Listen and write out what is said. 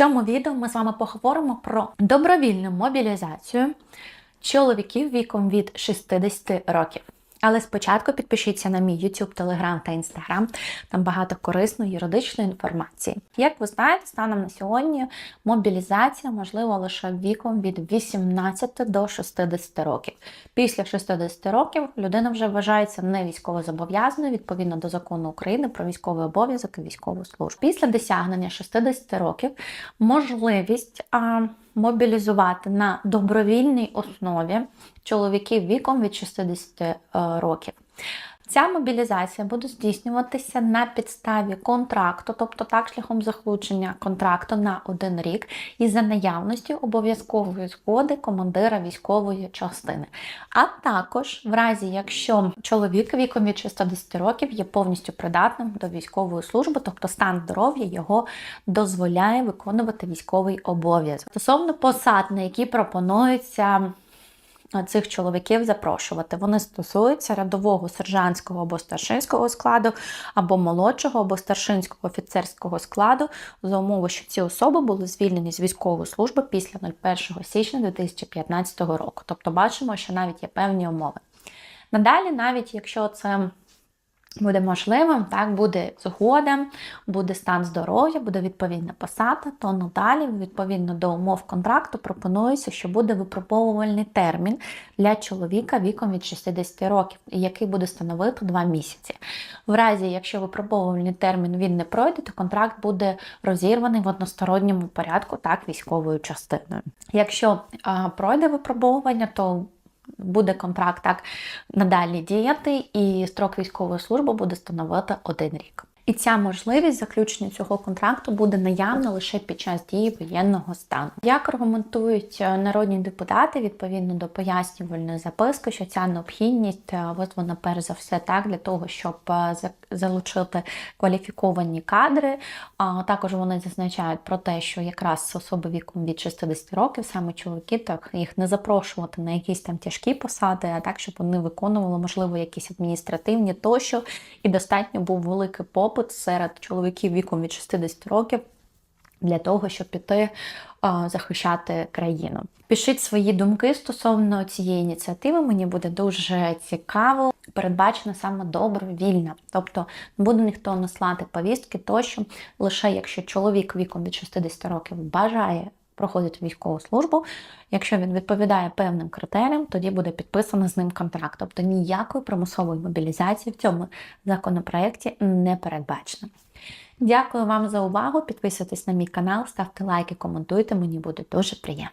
цьому відео ми з вами поговоримо про добровільну мобілізацію чоловіків віком від 60 років. Але спочатку підпишіться на мій YouTube, Telegram та Instagram. Там багато корисної юридичної інформації. Як ви знаєте, станом на сьогодні мобілізація можлива лише віком від 18 до 60 років. Після 60 років людина вже вважається не військовозобов'язаною відповідно до закону України про військовий обов'язок і військову службу. Після досягнення 60 років можливість а, мобілізувати на добровільній основі чоловіків віком від 60 е, років. Ця мобілізація буде здійснюватися на підставі контракту, тобто так шляхом заключення контракту на один рік, і за наявності обов'язкової згоди командира військової частини. А також в разі, якщо чоловік віком від 60 років є повністю придатним до військової служби, тобто стан здоров'я його дозволяє виконувати військовий обов'язок. Стосовно посад, на які пропонуються цих чоловіків запрошувати. Вони стосуються рядового сержантського або старшинського складу, або молодшого або старшинського офіцерського складу за умови, що ці особи були звільнені з військової служби після 01 січня 2015 року. Тобто бачимо, що навіть є певні умови. Надалі, навіть якщо це буде можливим, так буде згода, буде стан здоров'я, буде відповідна посада, то надалі, відповідно до умов контракту, пропонується, що буде випробовувальний термін для чоловіка віком від 60 років, який буде становити 2 місяці. В разі, якщо випробовувальний термін він не пройде, то контракт буде розірваний в односторонньому порядку, так військовою частиною. Якщо а, пройде випробовування, то буде контракт так надалі діяти, і строк військової служби буде становити один рік. І ця можливість заключення цього контракту буде наявна лише під час дії воєнного стану. Як аргументують е, народні депутати відповідно до пояснювальної записки, що ця необхідність е, визвана перш за все так для того, щоб е, залучити кваліфіковані кадри. А також вони зазначають про те, що якраз особи віком від 60 років, саме чоловіки, так їх не запрошувати на якісь там тяжкі посади, а так, щоб вони виконували, можливо, якісь адміністративні тощо, і достатньо був великий попит серед чоловіків віком від 60 років для того, щоб піти о, захищати країну. Пишіть свої думки стосовно цієї ініціативи. Мені буде дуже цікаво. Передбачена саме добровільна, тобто не буде ніхто наслати повістки, тощо лише якщо чоловік віком від 60 років бажає проходити військову службу. Якщо він відповідає певним критеріям, тоді буде підписано з ним контракт. Тобто ніякої примусової мобілізації в цьому законопроєкті не передбачено. Дякую вам за увагу. Підписуйтесь на мій канал, ставте лайки, коментуйте, мені буде дуже приємно.